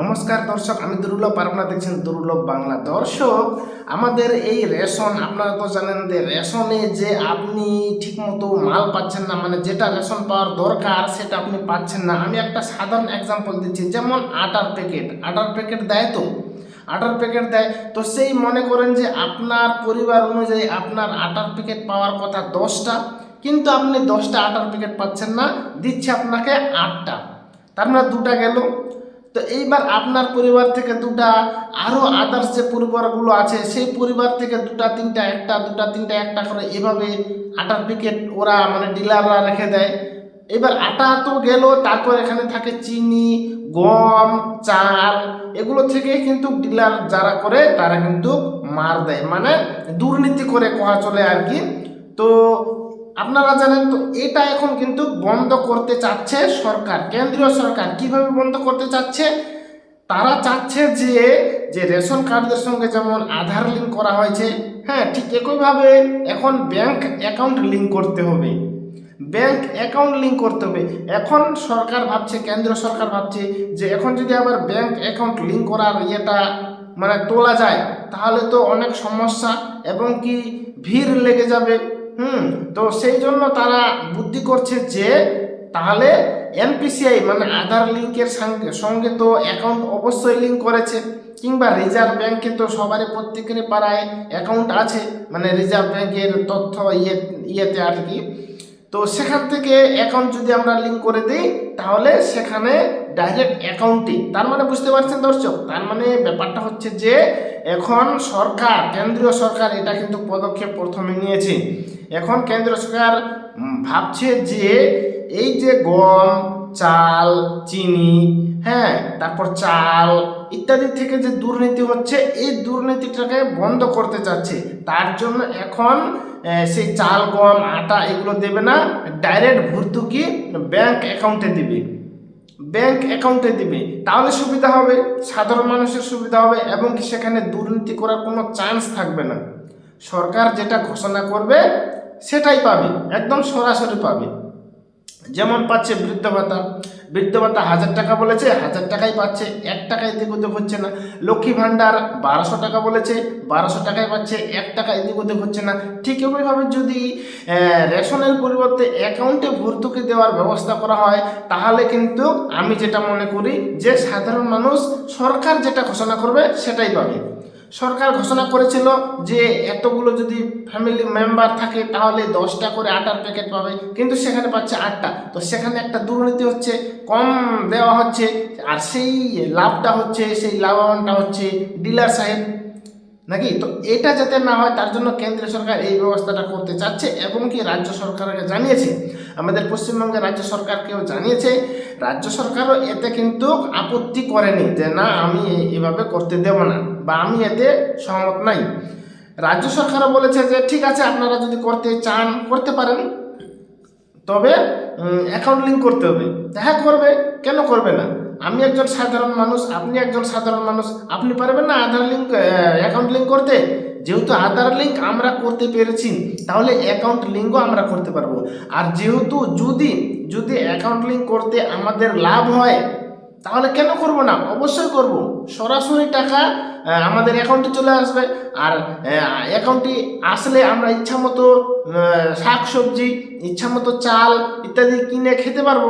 নমস্কার দর্শক, আমি দুর্লভ আর আপনারা দেখছেন দুর্লভ বাংলা। দর্শক, আমাদের এই রেশন, আপনারা তো জানেন যে রেশনে যে আপনি ঠিকমতো মাল পাচ্ছেন না মানে যেটা রেশন পাওয়ার দরকার সেটা আপনি পাচ্ছেন না। আমি একটা সাধারণ এক্সাম্পল দিচ্ছি, যেমন আটার প্যাকেট আটার প্যাকেট দেয় তো? আটার প্যাকেট দেয়। তো সেই মনে করেন যে আপনার পরিবার অনুযায়ী আপনার আটার প্যাকেট পাওয়ার কথা দশটা, কিন্তু আপনি দশটা আটার প্যাকেট পাচ্ছেন না, দিচ্ছে আপনাকে আটটা। তার মানে দুটা গেল। তো এইবার আপনার পরিবার থেকে দুটা আরও আদার্স যে পরিবারগুলো আছে, সেই পরিবার থেকে দুটা, তিনটা, একটা, দুটা, তিনটা, একটা করে এভাবে আটার প্যাকেট ওরা মানে ডিলাররা রেখে দেয়। এবার আটা তো গেল, তারপর এখানে থাকে চিনি, গম, চাল, এগুলো থেকে কিন্তু ডিলার যারা করে, তারা কিন্তু মার দেয়। মানে দুর্নীতি করে কোয়া চলে আর কি। তো আপনারা জানেন তো, এটা এখন কিন্তু বন্ধ করতে চাচ্ছে সরকার, কেন্দ্রীয় সরকার। কীভাবে বন্ধ করতে চাচ্ছে? তারা চাচ্ছে যে যে রেশন কার্ডদের সঙ্গে যেমন আধার লিঙ্ক করা হয়েছে হ্যাঁ ঠিক একইভাবে এখন ব্যাংক অ্যাকাউন্ট লিঙ্ক করতে হবে। ব্যাংক অ্যাকাউন্ট লিঙ্ক করতে হবে। এখন সরকার ভাবছে, কেন্দ্র সরকার ভাবছে যে এখন যদি আবার ব্যাংক অ্যাকাউন্ট লিঙ্ক করার ইয়েটা মানে তোলা যায়, তাহলে তো অনেক সমস্যা এবং কি ভিড় লেগে যাবে। হুম, তো সেই জন্য তারা বুদ্ধি করছে যে তাহলে এমপিসিআই মানে আধার লিঙ্কের সঙ্গে সঙ্গে তো অ্যাকাউন্ট অবশ্যই লিঙ্ক করেছে, কিংবা রিজার্ভ ব্যাংকে তো সবারই প্রত্যেকের পাড়ায় অ্যাকাউন্ট আছে মানে রিজার্ভ ব্যাংকের তথ্য ইয়ে ইয়েতে আর কি। তো সেখান থেকে অ্যাকাউন্ট যদি আমরা লিঙ্ক করে দিই, তাহলে সেখানে ডাইরেক্ট অ্যাকাউন্টে তার মানে বুঝতে পারছেন দর্শক? তার মানে ব্যাপারটা হচ্ছে যে, এখন সরকার, কেন্দ্রীয় সরকার এটা কিন্তু পদক্ষেপ প্রথমে নিয়েছে। এখন কেন্দ্রীয় সরকার ভাবছে যে, এই যে গম, চাল, চিনি হ্যাঁ তারপর চাল ইত্যাদি থেকে যে দুর্নীতি হচ্ছে, এই দুর্নীতিটাকে বন্ধ করতে চাচ্ছে তার জন্য এখন সেই চাল, গম, আটা এগুলো দেবে না, ডাইরেক্ট ভর্তুকি ব্যাংক অ্যাকাউন্টে দিবে। ব্যাংক অ্যাকাউন্টে দিবে। তাহলে সুবিধা হবে, সাধারণ মানুষের সুবিধা হবে, এবং কি সেখানে দুর্নীতি করার কোনো চান্স থাকবে না। সরকার যেটা ঘোষণা করবে, সেটাই পাবে, একদম সরাসরি পাবে। যেমন পাচ্ছে বৃদ্ধ ভাতা। বৃদ্ধ ভাতা হাজার টাকা বলেছে, হাজার টাকাই পাচ্ছে, এক টাকা এদিক ওদিক হচ্ছে না। লক্ষ্মী ভাণ্ডার বারোশো টাকা বলেছে, বারোশো টাকাই পাচ্ছে, এক টাকা এদিক ওদিক হচ্ছে না। ঠিক এভাবে যদি রেশনের পরিবর্তে অ্যাকাউন্টে ভর্তুকি দেওয়ার ব্যবস্থা করা হয়, তাহলে কিন্তু আমি যেটা মনে করি যে সাধারণ মানুষ সরকার যেটা ঘোষণা করবে সেটাই পাবে। সরকার ঘোষণা করেছিল যে এতগুলো যদি ফ্যামিলি মেম্বার থাকে তাহলে দশটা করে আটার প্যাকেট পাবে, কিন্তু সেখানে পাচ্ছে আটটা। তো সেখানে একটা দুর্নীতি হচ্ছে, কম দেওয়া হচ্ছে, আর সেই লাভটা হচ্ছে, সেই লাভবানটা হচ্ছে ডিলার সাহেব। নাকি? তো এটা যাতে না হয়, তার জন্য কেন্দ্রীয় সরকার এই ব্যবস্থাটা করতে চাচ্ছে এবং কি রাজ্য সরকারকে জানিয়েছে। আমাদের পশ্চিমবঙ্গের রাজ্য সরকারকেও জানিয়েছে। রাজ্য সরকারও এতে কিন্তু আপত্তি করেনি যে, না, আমি এভাবে করতে দেব না বা আমি এতে সহমত নাই। রাজ্য সরকারও বলেছে যে, ঠিক আছে, আপনারা যদি করতে চান, করতে পারেন। তবে অ্যাকাউন্ট লিঙ্ক করতে হবে। হ্যাঁ করবে। কেন করবে না? আমি একজন সাধারণ মানুষ, আপনি একজন সাধারণ মানুষ, আপনি পারবেন না আধার লিঙ্ক অ্যাকাউন্ট লিঙ্ক করতে? যেহেতু আধার লিঙ্ক আমরা করতে পেরেছি, তাহলে অ্যাকাউন্ট লিঙ্কও আমরা করতে পারব। আর যেহেতু যদি যদি অ্যাকাউন্ট লিঙ্ক করতে আমাদের লাভ হয়, তাহলে কেন করব না? অবশ্যই করব। সরাসরি টাকা আমাদের অ্যাকাউন্টে চলে আসবে। আর অ্যাকাউন্টে আসলে আমরা ইচ্ছা মতো শাক সবজি ইচ্ছা মতো চাল ইত্যাদি কিনে খেতে পারব।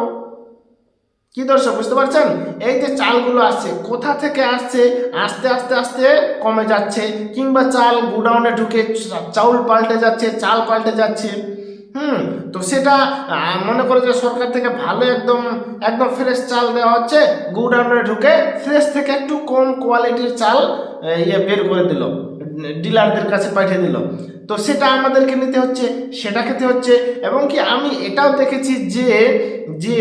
কি দর্শক, বুঝতে পারছেন? এই যে চালগুলো আসছে, কোথা থেকে আসছে? আস্তে আস্তে আস্তে কমে যাচ্ছে। কিংবা চাল গুডাউনে ঢুকে চাউল পাল্টে যাচ্ছে, চাল পাল্টে যাচ্ছে। হুম, তো সেটা মনে করে যে সরকার থেকে ভালো একদম একদম ফ্রেশ চাল দেওয়া হচ্ছে গুডাউনে ঢুকে ফ্রেশ থেকে একটু কম কোয়ালিটির চাল ইয়ে বের করে দিল। ডিলারদের কাছে পাঠিয়ে দিল। তো সেটা আমাদেরকে নিতে হচ্ছে, সেটা খেতে হচ্ছে, এবং কি আমি এটাও দেখেছি যে যে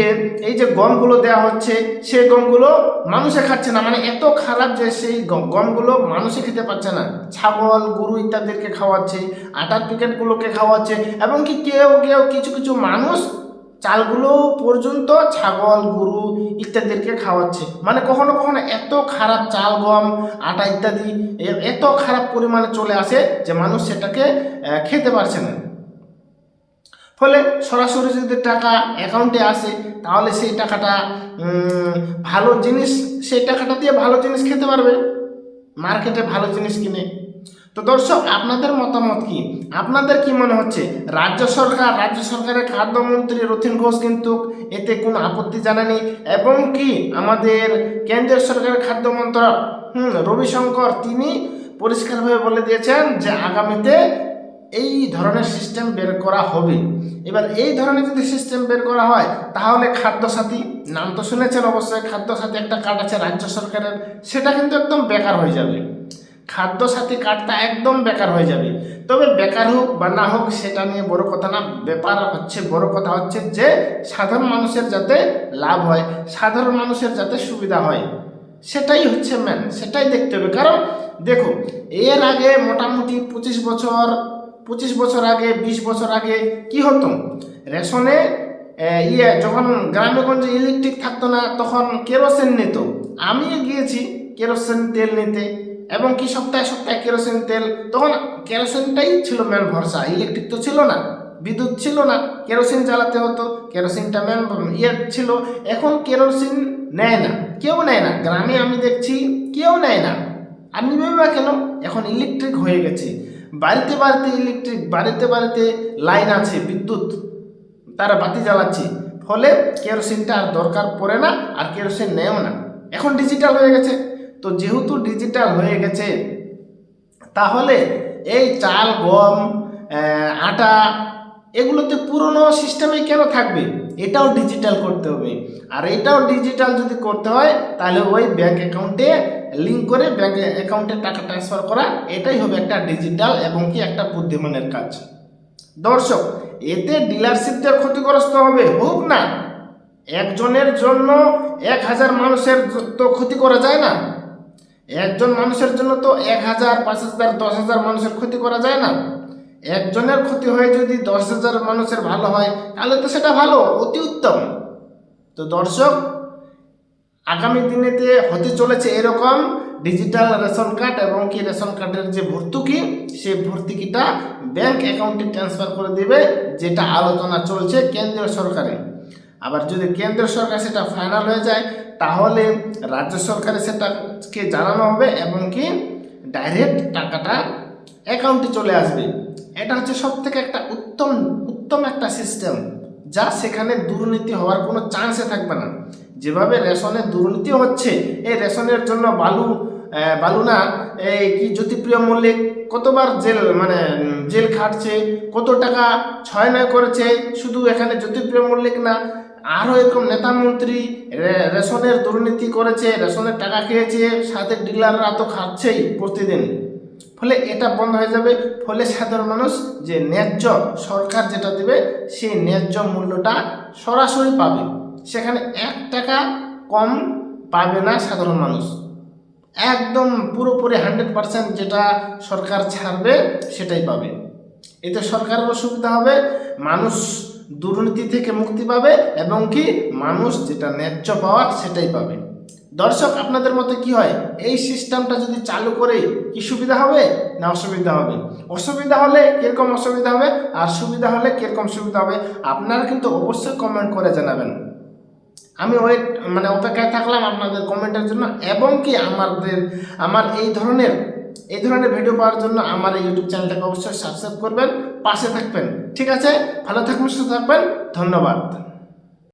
এই যে গমগুলো দেওয়া হচ্ছে সেই গমগুলো মানুষে খাচ্ছে না। মানে এত খারাপ যে সেই গমগুলো মানুষে খেতে পাচ্ছে না। ছাগল, গরু ইত্যাদিকে খাওয়াচ্ছে, আটার প্যাকেটগুলোকে খাওয়াচ্ছে, এবং কি কেউ কেউ কিছু কিছু মানুষ চালগুলো পর্যন্ত ছাগল, গরু ইত্যাদিকে খাওয়াচ্ছে। মানে কখনো কখনো এত খারাপ চাল, গম, আটা ইত্যাদি এত খারাপ পরিমাণে চলে আসে যে মানুষ সেটাকে খেতে পারছে না। ফলে সরাসরি যদি টাকা অ্যাকাউন্টে আসে, তাহলে সেই টাকাটা ভালো জিনিস, সেই টাকাটা দিয়ে ভালো জিনিস খেতে পারবে। মার্কেটে ভালো জিনিস কিনে। তো দর্শক, আপনাদের মতামত কি? আপনাদের কি মনে হচ্ছে? রাজ্য সরকার, রাজ্য সরকারের খাদ্যমন্ত্রী রথিন ঘোষ কিন্তু এতে কোনো আপত্তি জানানি এবং কি আমাদের কেন্দ্রীয় সরকারের খাদ্য মন্ত্রক, হুম, রবিশঙ্কর, তিনি পরিষ্কারভাবে বলে দিয়েছেন যে আগামীতে এই ধরনের সিস্টেম বের করা হবে। এবার এই ধরনের যদি সিস্টেম বের করা হয়, তাহলে খাদ্যসাথী, নাম তো শুনেছেন অবশ্যই, খাদ্যসাথী একটা কার্ড আছে রাজ্য সরকারের, সেটা কিন্তু একদম বেকার হয়ে যাবে। খাদ্যসাথী কার্ডটা একদম বেকার হয়ে যাবে। তবে বেকার হোক বা না হোক, সেটা নিয়ে বড় কথা না, ব্যাপার হচ্ছে, বড় কথা হচ্ছে যে, সাধারণ মানুষের যাতে লাভ হয়, সাধারণ মানুষের যাতে সুবিধা হয়, সেটাই হচ্ছে ম্যান সেটাই দেখতে হবে। কারণ দেখো এর আগে মোটামুটি পঁচিশ বছর পঁচিশ বছর আগে, বিশ বছর আগে কি হতো? রেশনে ইয়ে যখন গ্রামে গঞ্জে ইলেকট্রিক থাকতো না, তখন কেরোসিন নিত। আমি গিয়েছি কেরোসিন তেল নিতে। এবং কি সপ্তাহে সপ্তাহে কেরোসিন তেল? তখন কেরোসিনটাই ছিল মেন ভরসা ইলেকট্রিক তো ছিল না, বিদ্যুৎ ছিল না, কেরোসিন জ্বালাতে হতো, কেরোসিনটা মেন ইয়ে ছিল। এখন কেরোসিন নেয় না, কেউ নেয় না, গ্রামে আমি দেখছি কেউ নেয় না। আর নিবে বা কেন? এখন ইলেকট্রিক হয়ে গেছে। বাড়িতে বাড়িতে ইলেকট্রিক বাড়িতে বাড়িতে লাইন আছে, বিদ্যুৎ তারা বাতি জ্বালাচ্ছে। ফলে কেরোসিনটা আর দরকার পড়ে না, আর কেরোসিন নেয়ও না। এখন ডিজিটাল হয়ে গেছে। তো যেহেতু ডিজিটাল হয়ে গেছে, তাহলে এই চাল, গম আটা এগুলোতে পুরনো সিস্টেমে কেন থাকবে? এটাও ডিজিটাল করতে হবে। আর এটাও ডিজিটাল যদি করতে হয়, তাহলে ওই ব্যাঙ্ক অ্যাকাউন্টে লিঙ্ক করে ব্যাঙ্ক অ্যাকাউন্টে টাকা ট্রান্সফার করা, এটাই হবে একটা ডিজিটাল এবং কি একটা বুদ্ধিমানের কাজ। দর্শক, এতে ডিলারশিপদের ক্ষতিগ্রস্ত হবে, হোক না। একজনের জন্য এক হাজার মানুষের তো ক্ষতি করা যায় না। একজন মানুষের জন্য তো এক হাজার, পাঁচ হাজার, দশ হাজার মানুষের ক্ষতি করা যায় না। একজনের ক্ষতি হয়ে যদি দশ হাজার মানুষের ভালো হয়, তাহলে তো সেটা ভালো, অতি উত্তম। তো দর্শক, আগামী দিনেতে হতে চলেছে এরকম ডিজিটাল রেশন কার্ড এবং কি রেশন কার্ডের যে ভর্তুকি, সেই ভর্তুকিটা ব্যাংক অ্যাকাউন্টে ট্রান্সফার করে দেবে, যেটা আলোচনা চলছে কেন্দ্রীয় সরকারে। আবার যদি কেন্দ্র সরকার সেটা ফাইনাল হয়ে যায় তাহলে রাজ্য সরকারে সেটাকে জানানো হবে এবং কি ডাইরেক্ট টাকাটা অ্যাকাউন্টে চলে আসবে। এটা হচ্ছে সব থেকে একটা উত্তম উত্তম একটা সিস্টেম যা সেখানে দুর্নীতি হওয়ার কোনো চান্সে থাকবে না। যেভাবে রেশনে দুর্নীতি হচ্ছে এই রেশনের জন্য বালু আহ, বালু না এই কি জ্যোতিপ্রিয় মল্লিক কতবার জেল মানে জেল খাটছে কত টাকা ছয় নয় করেছে শুধু এখানে জ্যোতিপ্রিয় মল্লিক না আরও এরকম নেতা মন্ত্রী রেশনের দুর্নীতি করেছে, রেশনের টাকা খেয়েছে, সাথে ডিলাররা তো খাচ্ছেই প্রতিদিন। ফলে এটা বন্ধ হয়ে যাবে। ফলে সাধারণ মানুষ যে ন্যায্য সরকার যেটা দেবে, সেই ন্যায্য মূল্যটা সরাসরি পাবে। সেখানে এক টাকা কম পাবে না সাধারণ মানুষ। একদম পুরোপুরি হান্ড্রেড পার্সেন্ট যেটা সরকার ছাড়বে, সেটাই পাবে। এতে সরকারেরও সুবিধা হবে। মানুষ দুর্নীতি থেকে মুক্তি পাবে এবং কি মানুষ যেটা ন্যায্য পাওয়ার সেটাই পাবে। দর্শক, আপনাদের মতে কি হয়? এই সিস্টেমটা যদি চালু করে কি সুবিধা হবে না অসুবিধা হবে? অসুবিধা হলে কীরকম অসুবিধা হবে? আর সুবিধা হলে কীরকম সুবিধা হবে? আপনারা কিন্তু অবশ্যই কমেন্ট করে জানাবেন। আমি ওয়েট মানে অপেক্ষায় থাকলাম আপনাদের কমেন্টের জন্য এবং কি আমাদের, আমার এই ধরনের এই ধরনের ভিডিও পাওয়ার জন্য আমার এই ইউটিউব চ্যানেলটাকে অবশ্যই সাবস্ক্রাইব করবেন, পাশে থাকবেন। ঠিক আছে? ভালো থাকবেন সুস্থ থাকবেন। ধন্যবাদ।